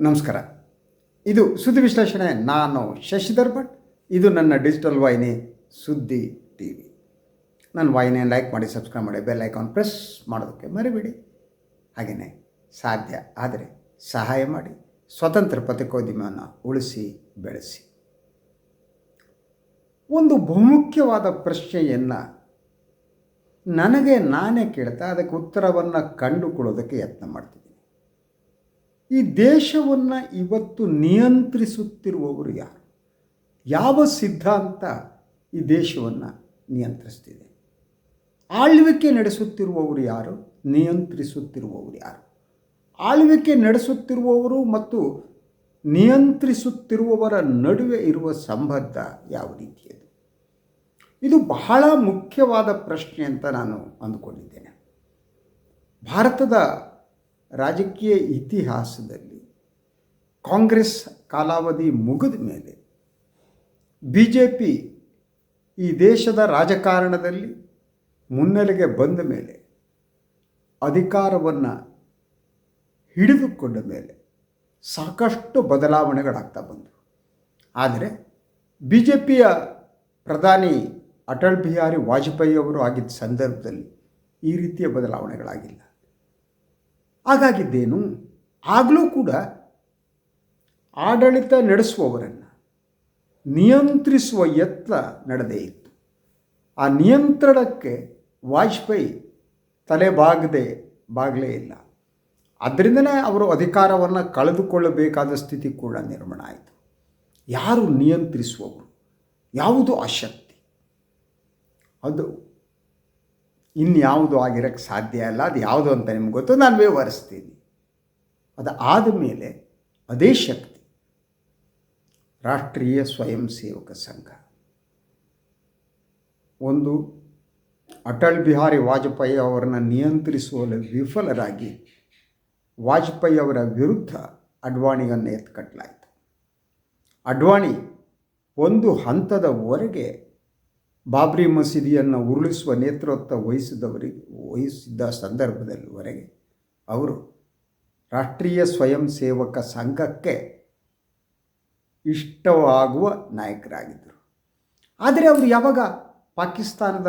ನಮಸ್ಕಾರ. ಇದು ಸುದ್ದಿ ವಿಶ್ಲೇಷಣೆ. ನಾನು ಶಶಿಧರ್ ಭಟ್. ಇದು ನನ್ನ ಡಿಜಿಟಲ್ ವಾಹಿನಿ ಸುದ್ದಿ ಟಿ ವಿ ನನ್ನ ವಾಹಿನಿಯನ್ನು ಲೈಕ್ ಮಾಡಿ, ಸಬ್ಸ್ಕ್ರೈಬ್ ಮಾಡಿ, ಬೆಲ್ ಐಕಾನ್ ಪ್ರೆಸ್ ಮಾಡೋದಕ್ಕೆ ಮರಿಬೇಡಿ. ಹಾಗೆಯೇ ಸಾಧ್ಯ ಆದರೆ ಸಹಾಯ ಮಾಡಿ, ಸ್ವತಂತ್ರ ಪತ್ರಿಕೋದ್ಯಮವನ್ನು ಉಳಿಸಿ, ಬೆಳೆಸಿ. ಒಂದು ಬಹುಮುಖ್ಯವಾದ ಪ್ರಶ್ನೆಯನ್ನು ನನಗೆ ನಾನೇ ಕೇಳ್ತಾ, ಅದಕ್ಕೆ ಉತ್ತರವನ್ನು ಕಂಡುಕೊಳ್ಳೋದಕ್ಕೆ ಯತ್ನ ಮಾಡ್ತಿದ್ದೀನಿ ಈ ದೇಶವನ್ನು ಇವತ್ತು ನಿಯಂತ್ರಿಸುತ್ತಿರುವವರು ಯಾರು? ಯಾವ ಸಿದ್ಧಾಂತ ಈ ದೇಶವನ್ನು ನಿಯಂತ್ರಿಸ್ತಿದೆ? ಆಳ್ವಿಕೆ ನಡೆಸುತ್ತಿರುವವರು ಯಾರು? ನಿಯಂತ್ರಿಸುತ್ತಿರುವವರು ಯಾರು? ಆಳ್ವಿಕೆ ನಡೆಸುತ್ತಿರುವವರು ಮತ್ತು ನಿಯಂತ್ರಿಸುತ್ತಿರುವವರ ನಡುವೆ ಇರುವ ಸಂಬಂಧ ಯಾವ ರೀತಿಯದು ಇದು ಬಹಳ ಮುಖ್ಯವಾದ ಪ್ರಶ್ನೆ ಅಂತ ನಾನು ಅಂದುಕೊಂಡಿದ್ದೇನೆ. ಭಾರತದ ರಾಜಕೀಯ ಇತಿಹಾಸದಲ್ಲಿ ಕಾಂಗ್ರೆಸ್ ಕಾಲಾವಧಿ ಮುಗಿದ ಮೇಲೆ ಬಿ ಜೆ ಪಿ ಈ ದೇಶದ ರಾಜಕಾರಣದಲ್ಲಿ ಮುನ್ನೆಲೆಗೆ ಬಂದ ಮೇಲೆ ಅಧಿಕಾರವನ್ನು ಹಿಡಿದುಕೊಂಡ ಮೇಲೆ ಸಾಕಷ್ಟು ಬದಲಾವಣೆಗಳಾಗ್ತಾ ಬಂದವು ಆದರೆ ಬಿ ಜೆ ಪಿಯ ಪ್ರಧಾನಿ ಅಟಲ್ ಬಿಹಾರಿ ವಾಜಪೇಯಿ ಅವರು ಆಗಿದ್ದ ಸಂದರ್ಭದಲ್ಲಿ ಈ ರೀತಿಯ ಬದಲಾವಣೆಗಳಾಗಿಲ್ಲ. ಹಾಗಾಗಿದ್ದೇನು? ಆಗಲೂ ಕೂಡ ಆಡಳಿತ ನಡೆಸುವವರನ್ನು ನಿಯಂತ್ರಿಸುವ ಯತ್ನ ನಡೆದೇ ಇತ್ತು. ಆ ನಿಯಂತ್ರಣಕ್ಕೆ ವಾಜಪೇಯಿ ತಲೆ ಬಾಗದೆ ಬಾಗಲೇ ಇಲ್ಲ. ಅದರಿಂದನೇ ಅವರು ಅಧಿಕಾರವನ್ನು ಕಳೆದುಕೊಳ್ಳಬೇಕಾದ ಸ್ಥಿತಿ ಕೂಡ ನಿರ್ಮಾಣ ಆಯಿತು. ಯಾರು ನಿಯಂತ್ರಿಸುವವರು? ಯಾವುದು ಆ ಅದು ಇನ್ಯಾವುದು ಆಗಿರೋಕ್ಕೆ ಸಾಧ್ಯ ಇಲ್ಲ. ಅದು ಯಾವುದು ಅಂತ ನಿಮ್ಗೆ ಗೊತ್ತು. ನಾನು ವಿವರಿಸ್ತೀನಿ. ಅದು ಆದಮೇಲೆ ಅದೇ ಶಕ್ತಿ. ರಾಷ್ಟ್ರೀಯ ಸ್ವಯಂ ಸೇವಕ ಸಂಘ. ಒಂದು ಅಟಲ್ ಬಿಹಾರಿ ವಾಜಪೇಯಿ ಅವರನ್ನು ನಿಯಂತ್ರಿಸುವಲ್ಲಿ ವಿಫಲರಾಗಿ ವಾಜಪೇಯಿ ಅವರ ವಿರುದ್ಧ ಅಡ್ವಾಣಿಯನ್ನು ಎತ್ಕಟ್ಟಲಾಯಿತು ಅಡ್ವಾಣಿ ಒಂದು ಹಂತದವರೆಗೆ ಬಾಬ್ರಿ ಮಸೀದಿಯನ್ನು ಉರುಳಿಸುವ ನೇತೃತ್ವ ವಹಿಸಿದವರಿಗೆ ವಹಿಸಿದ್ದ ಸಂದರ್ಭದಲ್ಲಿವರೆಗೆ ಅವರು ರಾಷ್ಟ್ರೀಯ ಸ್ವಯಂ ಸೇವಕ ಸಂಘಕ್ಕೆ ಇಷ್ಟವಾಗುವ ನಾಯಕರಾಗಿದ್ದರು. ಆದರೆ ಅವರು ಯಾವಾಗ ಪಾಕಿಸ್ತಾನದ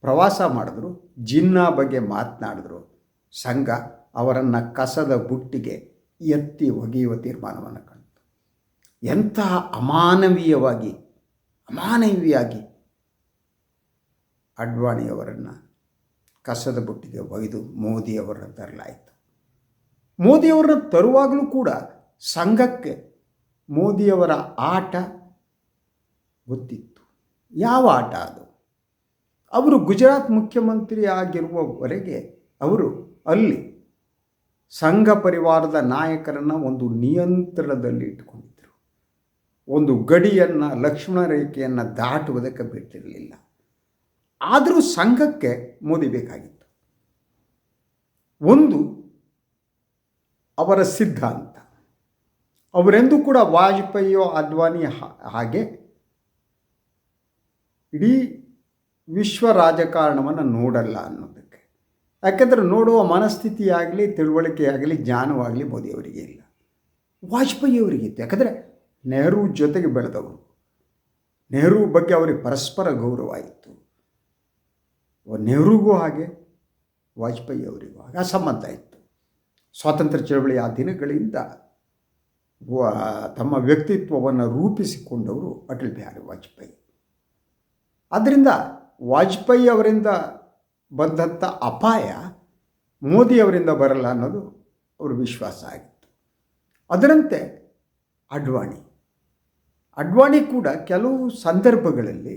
ಪ್ರವಾಸ ಮಾಡಿದ್ರು, ಜಿನ್ನಾ ಬಗ್ಗೆ ಮಾತನಾಡಿದ್ರು, ಸಂಘ ಅವರನ್ನು ಕಸದ ಬುಟ್ಟಿಗೆ ಎತ್ತಿ ಒಗೆಯುವ ತೀರ್ಮಾನವನ್ನು ಕಂಡಿತು ಎಂತಹ ಅಮಾನವೀಯವಾಗಿ ಅಮಾನವೀಯಾಗಿ ಅಡ್ವಾಣಿಯವರನ್ನು ಕಸದ ಬುಟ್ಟಿಗೆ ಒಯ್ದು ಮೋದಿಯವರನ್ನು ತರಲಾಯಿತು. ಮೋದಿಯವರನ್ನು ತರುವಾಗಲೂ ಕೂಡ ಸಂಘಕ್ಕೆ ಮೋದಿಯವರ ಆಟ ಗೊತ್ತಿತ್ತು. ಯಾವ ಆಟ ಅದು? ಅವರು ಗುಜರಾತ್ ಮುಖ್ಯಮಂತ್ರಿ ಆಗಿರುವವರೆಗೆ ಅವರು ಅಲ್ಲಿ ಸಂಘ ಪರಿವಾರದ ನಾಯಕರನ್ನು ಒಂದು ನಿಯಂತ್ರಣದಲ್ಲಿ ಇಟ್ಕೊಂಡಿದ್ದರು ಒಂದು ಗಡಿಯನ್ನು, ಲಕ್ಷ್ಮಣ ರೇಖೆಯನ್ನು ದಾಟುವುದಕ್ಕೆ ಬಿಟ್ಟಿರಲಿಲ್ಲ ಆದರೂ ಸಂಘಕ್ಕೆ ಮೋದಿ ಬೇಕಾಗಿತ್ತು. ಒಂದು ಅವರ ಸಿದ್ಧಾಂತ. ಅವರೆಂದೂ ಕೂಡ ವಾಜಪೇಯಿಯೋ ಅದ್ವಾನಿ ಹಾಗೆ ಇಡೀ ವಿಶ್ವ ರಾಜಕಾರಣವನ್ನು ನೋಡಲ್ಲ ಅನ್ನೋದಕ್ಕೆ. ಯಾಕೆಂದರೆ ನೋಡುವ ಮನಸ್ಥಿತಿ ಆಗಲಿ ತಿಳುವಳಿಕೆ ಆಗಲಿ ಜ್ಞಾನವಾಗಲಿ ಮೋದಿಯವರಿಗೆ ಇಲ್ಲ ವಾಜಪೇಯಿಯವರಿಗಿತ್ತು ಯಾಕಂದರೆ ನೆಹರು ಜೊತೆಗೆ ಬೆಳೆದವರು. ನೆಹರು ಬಗ್ಗೆ ಅವರಿಗೆ ಪರಸ್ಪರ ಗೌರವ ಇತ್ತು. ನೆಹರುಗೂ ಹಾಗೆ ವಾಜಪೇಯಿ ಅವರಿಗೂ ಹಾಗೆ ಆ ಸಂಬಂಧ ಇತ್ತು. ಸ್ವಾತಂತ್ರ್ಯ ಚಳವಳಿಯ ಆ ದಿನಗಳಿಂದ ತಮ್ಮ ವ್ಯಕ್ತಿತ್ವವನ್ನು ರೂಪಿಸಿಕೊಂಡವರು ಅಟಲ್ ಬಿಹಾರಿ ವಾಜಪೇಯಿ. ಆದ್ದರಿಂದ ವಾಜಪೇಯಿ ಅವರಿಂದ ಬಂದಂಥ ಅಪಾಯ ಮೋದಿಯವರಿಂದ ಬರಲ್ಲ ಅನ್ನೋದು ಅವರು ವಿಶ್ವಾಸ ಆಗಿತ್ತು. ಅದರಂತೆ ಅಡ್ವಾಣಿ. ಅಡ್ವಾಣಿ ಕೂಡ ಕೆಲವು ಸಂದರ್ಭಗಳಲ್ಲಿ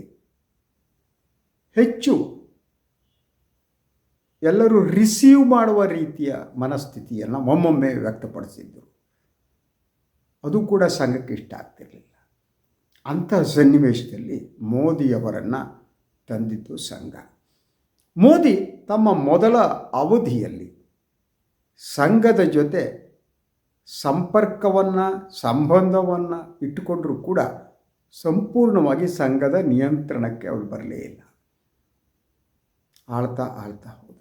ಹೆಚ್ಚು ಎಲ್ಲರೂ ರಿಸೀವ್ ಮಾಡುವ ರೀತಿಯ ಮನಸ್ಥಿತಿಯನ್ನು ಒಮ್ಮೊಮ್ಮೆ ವ್ಯಕ್ತಪಡಿಸಿದ್ದರು ಅದು ಕೂಡ ಸಂಘಕ್ಕೆ ಇಷ್ಟ ಆಗ್ತಿರಲಿಲ್ಲ. ಅಂತಹ ಸನ್ನಿವೇಶದಲ್ಲಿ ಮೋದಿಯವರನ್ನು ತಂದಿದ್ದು ಸಂಘ. ಮೋದಿ ತಮ್ಮ ಮೊದಲ ಅವಧಿಯಲ್ಲಿ ಸಂಘದ ಜೊತೆ ಸಂಪರ್ಕವನ್ನು, ಸಂಬಂಧವನ್ನು ಇಟ್ಟುಕೊಂಡರೂ ಕೂಡ ಸಂಪೂರ್ಣವಾಗಿ ಸಂಘದ ನಿಯಂತ್ರಣಕ್ಕೆ ಅವರು ಬರಲೇ ಇಲ್ಲ. ಆಳ್ತಾ ಆಳ್ತಾ ಹೋದರು.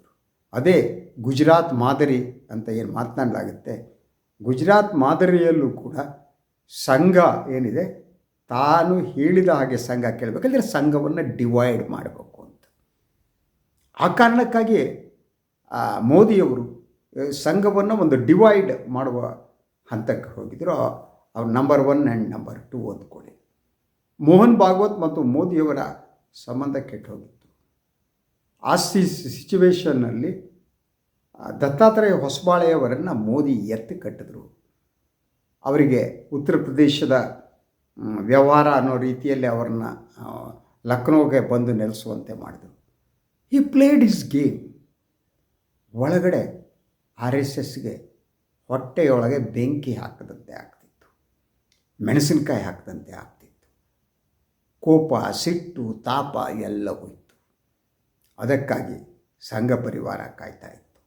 ಅದೇ ಗುಜರಾತ್ ಮಾದರಿ ಅಂತ ಏನು ಮಾತನಾಡಲಾಗುತ್ತೆ. ಗುಜರಾತ್ ಮಾದರಿಯಲ್ಲೂ ಕೂಡ ಸಂಘ ಏನಿದೆ ತಾನು ಹೇಳಿದ ಹಾಗೆ ಸಂಘ ಕೇಳಬೇಕಂದ್ರೆ ಸಂಘವನ್ನು ಡಿವೈಡ್ ಮಾಡಬೇಕು ಅಂತ. ಆ ಕಾರಣಕ್ಕಾಗಿ ಆ, ಮೋದಿಯವರು ಸಂಘವನ್ನು ಒಂದು ಡಿವೈಡ್ ಮಾಡುವ ಹಂತಕ್ಕೆ ಹೋಗಿದ್ರು. ಅವ್ರು number one and number two ಅಂದ್ಕೊಳ್ಳಿ ಮೋಹನ್ ಭಾಗವತ್ ಮತ್ತು ಮೋದಿಯವರ ಸಂಬಂಧ ಕೆಟ್ಟು ಹೋಗಿತ್ತು ಆ ಸಿ ದತ್ತಾತ್ರೇಯ ಹೊಸಬಾಳೆಯವರನ್ನು ಮೋದಿ ಎತ್ತಿ ಕಟ್ಟಿದ್ರು. ಅವರಿಗೆ ಉತ್ತರ ಪ್ರದೇಶದ ವ್ಯವಹಾರ ಅನ್ನೋ ರೀತಿಯಲ್ಲಿ ಅವರನ್ನ ಲಕ್ನೋಗೆ ಬಂದು ನೆಲೆಸುವಂತೆ ಮಾಡಿದರು. ಈ ಪ್ಲೇಡ್ ಇಸ್ ಗೇಮ್ ಒಳಗಡೆ ಆರ್ ಎಸ್ ಎಸ್ಗೆ ಹೊಟ್ಟೆಯೊಳಗೆ ಬೆಂಕಿ ಹಾಕದಂತೆ ಆಗ್ತಿತ್ತು. ಮೆಣಸಿನಕಾಯಿ ಹಾಕದಂತೆ ಆಗ್ತಿತ್ತು. ಕೋಪ, ಸಿಟ್ಟು, ತಾಪ ಎಲ್ಲ ಹೋಯಿತು ಅದಕ್ಕಾಗಿ ಸಂಘ ಪರಿವಾರ ಕಾಯ್ತಾ ಇತ್ತು.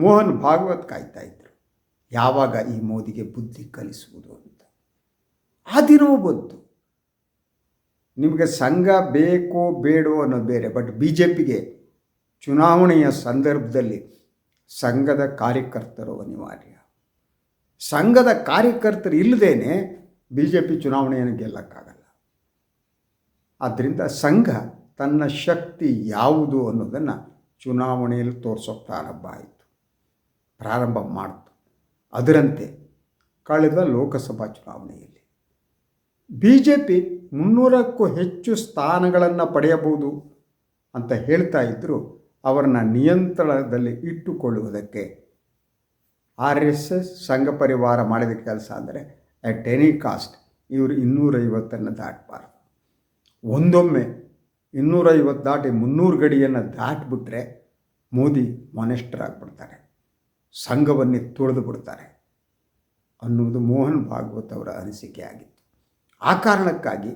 ಮೋಹನ್ ಭಾಗವತ್ ಕಾಯ್ತಾ ಇದ್ದರು ಯಾವಾಗ ಈ ಮೋದಿಗೆ ಬುದ್ಧಿ ಕಲಿಸುವುದು ಅಂತ. ಆ ದಿನವೂ ಬಂತು. ನಿಮಗೆ ಸಂಘ ಬೇಕೋ ಬೇಡೋ ಅನ್ನೋದು ಬೇರೆ, ಬಟ್ ಬಿ ಜೆ ಪಿಗೆ ಚುನಾವಣೆಯ ಸಂದರ್ಭದಲ್ಲಿ ಸಂಘದ ಕಾರ್ಯಕರ್ತರು ಅನಿವಾರ್ಯ. ಸಂಘದ ಕಾರ್ಯಕರ್ತರು ಇಲ್ಲದೇನೆ ಬಿ ಜೆ ಪಿ ಚುನಾವಣೆಯನ್ನು ಗೆಲ್ಲಕ್ಕಾಗಲ್ಲ. ಆದ್ದರಿಂದ ಸಂಘ ತನ್ನ ಶಕ್ತಿ ಯಾವುದು ಅನ್ನೋದನ್ನು ಚುನಾವಣೆಯಲ್ಲಿ ತೋರಿಸೋಕೆ ಪ್ರಾರಂಭ ಆಯಿತು. ಪ್ರಾರಂಭ ಮಾಡಿತು. ಅದರಂತೆ ಕಳೆದ ಲೋಕಸಭಾ ಚುನಾವಣೆಯಲ್ಲಿ ಬಿ ಜೆ ಪಿ ಮುನ್ನೂರಕ್ಕೂ ಹೆಚ್ಚು ಸ್ಥಾನಗಳನ್ನು ಪಡೆಯಬಹುದು ಅಂತ ಹೇಳ್ತಾ ಇದ್ದರೂ ಅವರನ್ನು ನಿಯಂತ್ರಣದಲ್ಲಿ ಇಟ್ಟುಕೊಳ್ಳುವುದಕ್ಕೆ ಆರ್ ಎಸ್ ಎಸ್ ಸಂಘ ಪರಿವಾರ ಮಾಡಿದ ಕೆಲಸ ಅಂದರೆ ಅಟ್ ಎನಿ ಕಾಸ್ಟ್ ಇವರು ಇನ್ನೂರೈವತ್ತನ್ನು ದಾಟಬಾರ್ದು. ಒಂದೊಮ್ಮೆ ಇನ್ನೂರೈವತ್ತು ದಾಟಿ ಮುನ್ನೂರು ಗಡಿಯನ್ನು ದಾಟಿಬಿಟ್ರೆ ಮೋದಿ ಮೊನೆಸ್ಟರಾಗ್ಬಿಡ್ತಾರೆ. ಸಂಘವನ್ನೇ ತುಳಿದು ಬಿಡ್ತಾರೆ ಅನ್ನುವುದು ಮೋಹನ್ ಭಾಗವತ್ ಅವರ ಅನಿಸಿಕೆ ಆಗಿತ್ತು. ಆ ಕಾರಣಕ್ಕಾಗಿ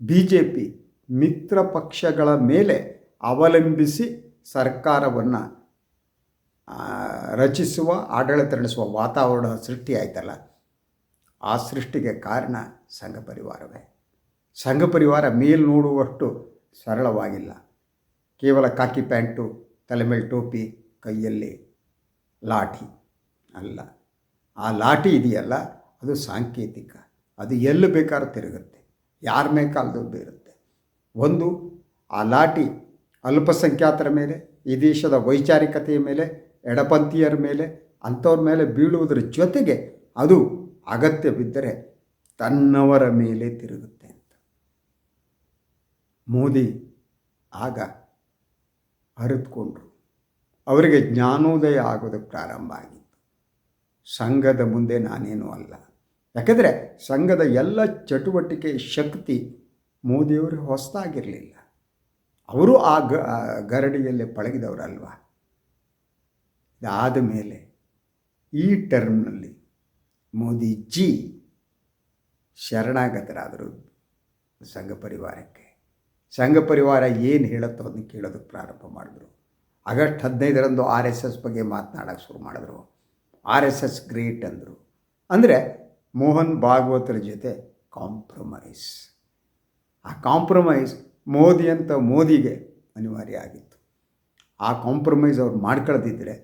ಬಿ ಜೆ ಪಿ ಮಿತ್ರ ಪಕ್ಷಗಳ ಮೇಲೆ ಅವಲಂಬಿಸಿ ಸರ್ಕಾರವನ್ನು ರಚಿಸುವ ಆಡಳಿತ ನಡೆಸುವ ವಾತಾವರಣ ಸೃಷ್ಟಿ ಆಯ್ತಲ್ಲ ಆ ಸೃಷ್ಟಿಗೆ ಕಾರಣ ಸಂಘ ಪರಿವಾರವೇ. ಸಂಘ ಪರಿವಾರ ಮೇಲ್ ನೋಡುವಷ್ಟು ಸರಳವಾಗಿಲ್ಲ. ಕೇವಲ ಕಾಕಿ ಪ್ಯಾಂಟು, ತಲೆ ಮೇಲೆ ಟೋಪಿ, ಕೈಯಲ್ಲಿ ಲಾಠಿ ಅಲ್ಲ. ಆ ಲಾಠಿ ಇದೆಯಲ್ಲ, ಅದು ಸಾಂಕೇತಿಕ. ಅದು ಎಲ್ಲಿ ಬೇಕಾದ್ರೂ ತಿರುಗುತ್ತೆ. ಯಾರ ಬೇಕಾದ್ರೂ ಬೀರುತ್ತೆ. ಒಂದು, ಆ ಲಾಠಿ ಅಲ್ಪಸಂಖ್ಯಾತರ ಮೇಲೆ, ಈ ದೇಶದ ವೈಚಾರಿಕತೆಯ ಮೇಲೆ, ಎಡಪಂಥೀಯರ ಮೇಲೆ, ಅಂಥವ್ರ ಮೇಲೆ ಬೀಳುವುದರ ಜೊತೆಗೆ ಅದು ಅಗತ್ಯ ಬಿದ್ದರೆ ತನ್ನವರ ಮೇಲೆ ತಿರುಗುತ್ತೆ. ಮೋದಿ ಆಗ ಅರಿತುಕೊಂಡ್ರು. ಅವರಿಗೆ ಜ್ಞಾನೋದಯ ಆಗೋದು ಪ್ರಾರಂಭ ಆಗಿತ್ತು. ಸಂಘದ ಮುಂದೆ ನಾನೇನೂ ಅಲ್ಲ. ಯಾಕೆಂದರೆ ಸಂಘದ ಎಲ್ಲ ಚಟುವಟಿಕೆ ಶಕ್ತಿ ಮೋದಿಯವರು ಹೊಸದಾಗಿರಲಿಲ್ಲ. ಅವರು ಆ ಗ, ಆ ಗರಡಿಯಲ್ಲಿ ಪಳಗಿದವರಲ್ವ? ಇದಾದ ಮೇಲೆ ಈ ಟರ್ಮ್ನಲ್ಲಿ ಮೋದಿಜಿ ಶರಣಾಗತರಾದರು ಸಂಘ ಪರಿವಾರಕ್ಕೆ. ಸಂಘ ಪರಿವಾರ ಏನು ಹೇಳುತ್ತೋ ಅದನ್ನು ಕೇಳೋದಕ್ಕೆ ಪ್ರಾರಂಭ ಮಾಡಿದ್ರು. ಆಗಸ್ಟ್ ಹದಿನೈದರಂದು ಆರ್ ಎಸ್ ಎಸ್ ಬಗ್ಗೆ ಮಾತನಾಡೋಕ್ಕೆ ಶುರು ಮಾಡಿದ್ರು. ಆರ್ ಎಸ್ ಎಸ್ ಗ್ರೇಟ್ ಅಂದರು. ಅಂದರೆ ಮೋಹನ್ ಭಾಗವತರ ಜೊತೆ ಕಾಂಪ್ರಮೈಸ್. ಆ ಕಾಂಪ್ರಮೈಸ್ ಮೋದಿ ಅಂತ ಮೋದಿಗೆ ಅನಿವಾರ್ಯ ಆಗಿತ್ತು. ಆ ಕಾಂಪ್ರಮೈಸ್ ಅವ್ರು ಮಾಡ್ಕೊಳ್ದಿದ್ದರೆ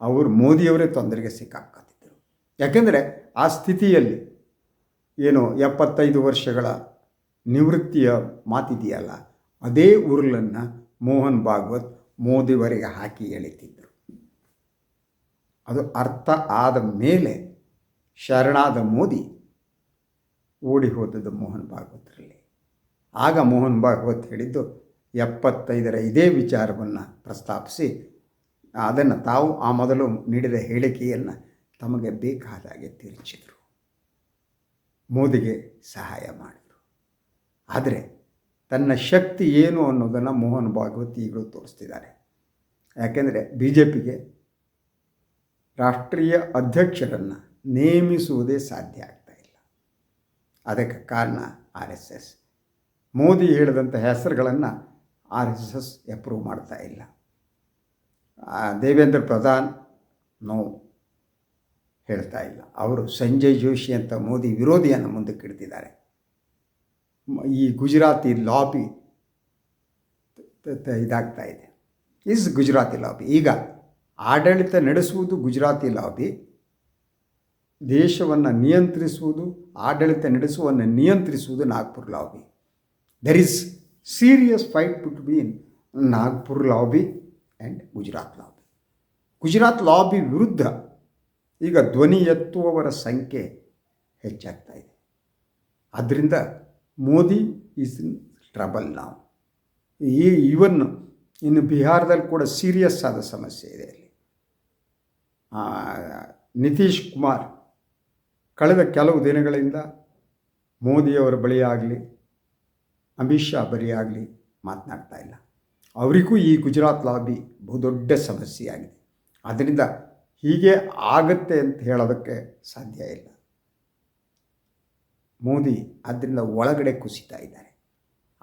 ಅವರು ಮೋದಿಯವರೇ ತೊಂದರೆಗೆ ಸಿಕ್ಕಾಕ್ಕೊತಿದ್ದರು ಯಾಕೆಂದರೆ ಆ ಸ್ಥಿತಿಯಲ್ಲಿ ಏನು ಎಪ್ಪತ್ತೈದು ವರ್ಷಗಳ ನಿವೃತ್ತಿಯ ಮಾತಿದೆಯಲ್ಲ, ಅದೇ ಉರುಳನ್ನು ಮೋಹನ್ ಭಾಗವತ್ ಮೋದಿವರೆಗೆ ಹಾಕಿ ಎಳಿತಿದ್ದರು ಅದು ಅರ್ಥ ಆದ ಮೇಲೆ ಶರಣಾದ ಮೋದಿ ಓಡಿ ಹೋದದ್ದು ಮೋಹನ್ ಭಾಗವತರಲ್ಲಿ. ಆಗ ಮೋಹನ್ ಭಾಗವತ್ ಹೇಳಿದ್ದು, ಎಪ್ಪತ್ತೈದರ ಇದೇ ವಿಚಾರವನ್ನು ಪ್ರಸ್ತಾಪಿಸಿ, ಅದನ್ನು ತಾವು ಆ ಮೊದಲು ನೀಡಿದ ಹೇಳಿಕೆಯನ್ನು ತಮಗೆ ಬೇಕಾದಾಗೆ ತಿರುಚಿದರು ಮೋದಿಗೆ ಸಹಾಯ ಮಾಡಿದರು ಆದರೆ ತನ್ನ ಶಕ್ತಿ ಏನು ಅನ್ನೋದನ್ನು ಮೋಹನ್ ಭಾಗವತ್ ಈಗಲೂ ತೋರಿಸ್ತಿದ್ದಾರೆ. ಯಾಕೆಂದರೆ ಬಿ ಜೆ ಪಿಗೆ ರಾಷ್ಟ್ರೀಯ ಅಧ್ಯಕ್ಷರನ್ನು ನೇಮಿಸುವುದೇ ಸಾಧ್ಯ ಆಗ್ತಾ ಇಲ್ಲ. ಅದಕ್ಕೆ ಕಾರಣ ಆರ್ ಎಸ್ ಎಸ್. ಮೋದಿ ಹೇಳಿದಂಥ ಹೆಸರುಗಳನ್ನು ಆರ್ ಎಸ್ ಎಸ್ ಅಪ್ರೂವ್ ಮಾಡ್ತಾ ಇಲ್ಲ. ದೇವೇಂದ್ರ ಪ್ರಧಾನ್ ನೋ ಹೇಳ್ತಾ ಇಲ್ಲ. ಅವರು ಸಂಜಯ್ ಜೋಶಿ ಅಂತ ಮೋದಿ ವಿರೋಧಿಯನ್ನು ಮುಂದಕ್ಕೆ ಇಡ್ತಿದ್ದಾರೆ. ಮ- ಈ ಗುಜರಾತಿ ಲಾಬಿ ಇದಾಗ್ತಾ ಇದೆ. Is Gujarati lobby. ಈಗ ಆಡಳಿತ ನಡೆಸುವುದು ಗುಜರಾತಿ ಲಾಬಿ. ದೇಶವನ್ನು ನಿಯಂತ್ರಿಸುವುದು, ಆಡಳಿತ ನಡೆಸುವನ್ನು ನಿಯಂತ್ರಿಸುವುದು Nagpur lobby. There is serious fight between Nagpur lobby and Gujarat lobby. Gujarat lobby ವಿರುದ್ಧ ಈಗ ಧ್ವನಿ ಎತ್ತುವವರ ಸಂಖ್ಯೆ ಹೆಚ್ಚಾಗ್ತಾ ಇದೆ. ಆದ್ದರಿಂದ ಮೋದಿ ಈಸ್ ಇನ್ ಟ್ರಬಲ್ ನಾವು. ಈ ಇವನ್ನು ಇನ್ನು ಬಿಹಾರದಲ್ಲಿ ಕೂಡ ಸೀರಿಯಸ್ ಆದ ಸಮಸ್ಯೆ ಇದೆ ಅಲ್ಲಿ. ನಿತೀಶ್ ಕುಮಾರ್ ಕಳೆದ ಕೆಲವು ದಿನಗಳಿಂದ ಮೋದಿಯವರ ಆಗಲಿ, ಅಮಿತ್ ಶಾ ಆಗಲಿ ಮಾತನಾಡ್ತಾ ಇಲ್ಲ. ಅವರಿಗೂ ಈ ಗುಜರಾತ್ ಲಾಬಿ ಬಹುದೊಡ್ಡ ಸಮಸ್ಯೆಯಾಗಿದೆ. ಅದರಿಂದ ಹೀಗೆ ಆಗತ್ತೆ ಅಂತ ಹೇಳೋದಕ್ಕೆ ಸಾಧ್ಯ ಇಲ್ಲ. ಮೋದಿ ಅದರಿಂದ ಒಳಗಡೆ ಕುಸಿತಾ ಇದ್ದಾರೆ.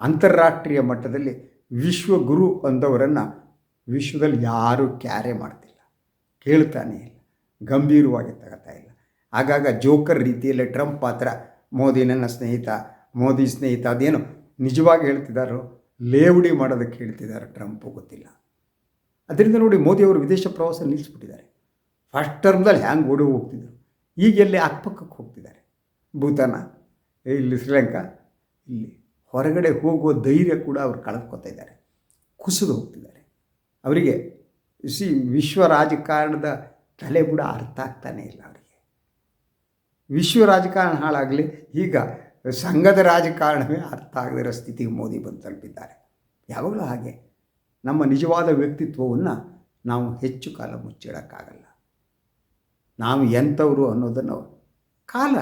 ಅಂತಾರಾಷ್ಟ್ರೀಯ ಮಟ್ಟದಲ್ಲಿ ವಿಶ್ವಗುರು ಅಂದವರನ್ನು ವಿಶ್ವದಲ್ಲಿ ಯಾರೂ ಕ್ಯಾರೆ ಮಾಡ್ತಿಲ್ಲ. ಕೇಳ್ತಾನೆ ಇಲ್ಲ. ಗಂಭೀರವಾಗಿ ತಗೋತಾ ಇಲ್ಲ. ಆಗಾಗ ಜೋಕರ್ ರೀತಿಯಲ್ಲಿ ಟ್ರಂಪ್ ಪಾತ್ರ, ಮೋದಿ ನನ್ನ ಸ್ನೇಹಿತ, ಮೋದಿ ಸ್ನೇಹಿತ ಅದೇನು ನಿಜವಾಗಿ ಹೇಳ್ತಿದ್ದಾರೋ ಲೇವಡಿ ಮಾಡೋದಕ್ಕೆ ಹೇಳ್ತಿದ್ದಾರೆ ಟ್ರಂಪ್ ಗೊತ್ತಿಲ್ಲ. ಅದರಿಂದ ನೋಡಿ ಮೋದಿಯವರು ವಿದೇಶ ಪ್ರವಾಸ ನಿಲ್ಲಿಸ್ಬಿಟ್ಟಿದ್ದಾರೆ. ಫಸ್ಟ್ ಟರ್ಮ್ದಲ್ಲಿ ಹ್ಯಾಂಗೆ ಓಡಿ ಹೋಗ್ತಿದ್ರು? ಈಗೆಲ್ಲೇ ಅಕ್ಕಪಕ್ಕಕ್ಕೆ ಹೋಗ್ತಿದ್ದಾರೆ. ಭೂತಾನ ಇಲ್ಲಿ ಶ್ರೀಲಂಕಾ. ಇಲ್ಲಿ ಹೊರಗಡೆ ಹೋಗುವ ಧೈರ್ಯ ಕೂಡ ಅವ್ರು ಕಳೆದುಕೊತಾ ಇದ್ದಾರೆ. ಕುಸಿದು ಹೋಗ್ತಿದ್ದಾರೆ. ಅವರಿಗೆ ಸಿ ವಿಶ್ವ ರಾಜಕಾರಣದ ತಲೆಬುಡ ಅರ್ಥ ಆಗ್ತಾನೇ ಇಲ್ಲ ಅವರಿಗೆ. ವಿಶ್ವ ರಾಜಕಾರಣ ಹಾಳಾಗಲಿ, ಈಗ ಸಂಘದ ರಾಜಕಾರಣವೇ ಅರ್ಥ ಆಗದಿರೋ ಸ್ಥಿತಿಗೆ ಮೋದಿ ಬಂದು ತಲುಪಿದ್ದಾರೆ. ಯಾವಾಗಲೂ ಹಾಗೆ. ನಮ್ಮ ನಿಜವಾದ ವ್ಯಕ್ತಿತ್ವವನ್ನು ನಾವು ಹೆಚ್ಚು ಕಾಲ ಮುಚ್ಚಿಡೋಕ್ಕಾಗಲ್ಲ. ನಾವು ಎಂಥವರು ಅನ್ನೋದನ್ನು ಕಾಲ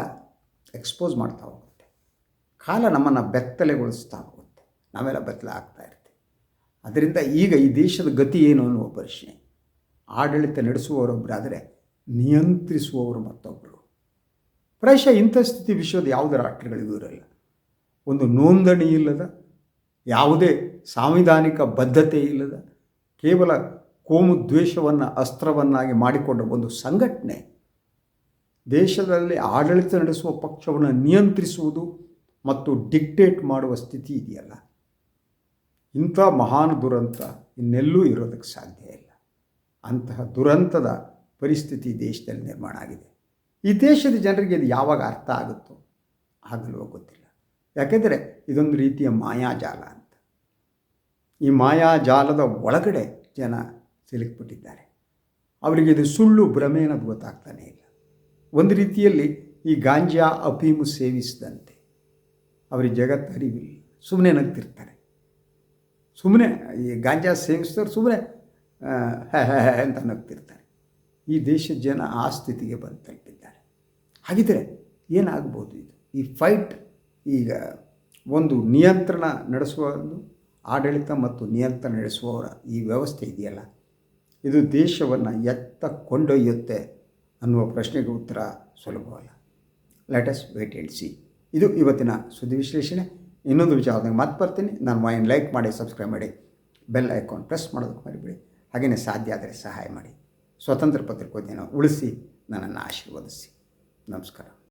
ಎಕ್ಸ್ಪೋಸ್ ಮಾಡ್ತಾ ಕಾಲ ನಮ್ಮನ್ನು ಬೆತ್ತಲೆಗೊಳಿಸ್ತಾ ಹೋಗುತ್ತೆ. ನಾವೆಲ್ಲ ಬೆತ್ತಲೆ ಆಗ್ತಾ ಇರ್ತೀವಿ. ಅದರಿಂದ ಈಗ ಈ ದೇಶದ ಗತಿ ಏನು ಅನ್ನುವ ಪ್ರಶ್ನೆ. ಆಡಳಿತ ನಡೆಸುವವರೊಬ್ಬರಾದರೆ ನಿಯಂತ್ರಿಸುವವರು ಮತ್ತೊಬ್ಬರು ಪ್ರಾಯಶಃ ಇಂಥ ಸ್ಥಿತಿ ವಿಶ್ವದ ಯಾವುದೇ ರಾಷ್ಟ್ರಗಳಿಗೂ ಇರಲ್ಲ. ಒಂದು ನೋಂದಣಿ ಇಲ್ಲದ, ಯಾವುದೇ ಸಾಂವಿಧಾನಿಕ ಬದ್ಧತೆ ಇಲ್ಲದ, ಕೇವಲ ಕೋಮು ದ್ವೇಷವನ್ನು, ಅಸ್ತ್ರವನ್ನಾಗಿ ಮಾಡಿಕೊಂಡ ಒಂದು ಸಂಘಟನೆ ದೇಶದಲ್ಲಿ ಆಡಳಿತ ನಡೆಸುವ ಪಕ್ಷವನ್ನು ನಿಯಂತ್ರಿಸುವುದು ಮತ್ತು ಡಿಕ್ಟೇಟ್ ಮಾಡುವ ಸ್ಥಿತಿ ಇದೆಯಲ್ಲ? ಇಂಥ ಮಹಾನ್ ದುರಂತ ಇನ್ನೆಲ್ಲೂ ಇರೋದಕ್ಕೆ ಸಾಧ್ಯ ಇಲ್ಲ. ಅಂತಹ ದುರಂತದ ಪರಿಸ್ಥಿತಿ ದೇಶದಲ್ಲಿ ನಿರ್ಮಾಣ ಆಗಿದೆ. ಈ ದೇಶದ ಜನರಿಗೆ ಇದು ಯಾವಾಗ ಅರ್ಥ ಆಗುತ್ತೋ ಆಗಲೂ ಗೊತ್ತಿಲ್ಲ. ಯಾಕೆಂದರೆ ಇದೊಂದು ರೀತಿಯ ಮಾಯಾಜಾಲ ಅಂತ. ಈ ಮಾಯಾಜಾಲದ ಒಳಗಡೆ ಜನ ಸಿಲುಕ್ಬಿಟ್ಟಿದ್ದಾರೆ. ಅವರಿಗೆ ಇದು ಸುಳ್ಳು ಭ್ರಮೆ ಅನ್ನೋದು ಗೊತ್ತಾಗ್ತಾನೇ ಇಲ್ಲ. ಒಂದು ರೀತಿಯಲ್ಲಿ ಈ ಗಾಂಜಾ ಅಫೀಮು ಸೇವಿಸಿದಂತೆ ಅವರಿಗೆ ಜಗತ್ತು ಅರಿವಿಲ್ಲ ಸುಮ್ಮನೆ ನಗ್ತಿರ್ತಾರೆ. ಸುಮ್ಮನೆ ಈ ಗಾಂಜಾ ಸೇವಿಸಿದವ್ರು ಸುಮ್ಮನೆ ಅಂತ ನಗ್ತಿರ್ತಾರೆ. ಈ ದೇಶದ ಜನ ಆ ಸ್ಥಿತಿಗೆ ಬಂದು ತಲುಪಿದ್ದಾರೆ ಹಾಗಿದ್ದರೆ ಏನಾಗ್ಬೋದು ಇದು? ಈ ಫೈಟ್ ಈಗ ಒಂದು ನಿಯಂತ್ರಣ ನಡೆಸುವುದು ಆಡಳಿತ ಮತ್ತು ನಿಯಂತ್ರಣ ನಡೆಸುವವರ ಈ ವ್ಯವಸ್ಥೆ ಇದೆಯಲ್ಲ? ಇದು ದೇಶವನ್ನು ಎತ್ತ ಕೊಂಡೊಯ್ಯುತ್ತೆ ಅನ್ನುವ ಪ್ರಶ್ನೆಗೆ ಉತ್ತರ ಸುಲಭವಲ್ಲ. ಅಸ್ ವೇಟ್ ಆ್ಯಂಡ್ ಸಿ ಇದು ಇವತ್ತಿನ ಸುದ್ದಿ ವಿಶ್ಲೇಷಣೆ. ಇನ್ನೊಂದು ವಿಚಾರದಾಗ ಮತ್ತೆ ಬರ್ತೀನಿ. ನಾನು ವಾಯಿನ್ ಲೈಕ್ ಮಾಡಿ, ಸಬ್ಸ್ಕ್ರೈಬ್ ಮಾಡಿ, ಬೆಲ್ ಐಕಾನ್ ಪ್ರೆಸ್ ಮಾಡೋದಕ್ಕೆ ಮರಿಬೇಡಿ. ಹಾಗೆಯೇ ಸಾಧ್ಯ ಆದರೆ ಸಹಾಯ ಮಾಡಿ. ಸ್ವತಂತ್ರ ಪತ್ರಿಕೋದ್ಯನ ಉಳಿಸಿ ನನ್ನನ್ನು ಆಶೀರ್ವದಿಸಿ. ನಮಸ್ಕಾರ.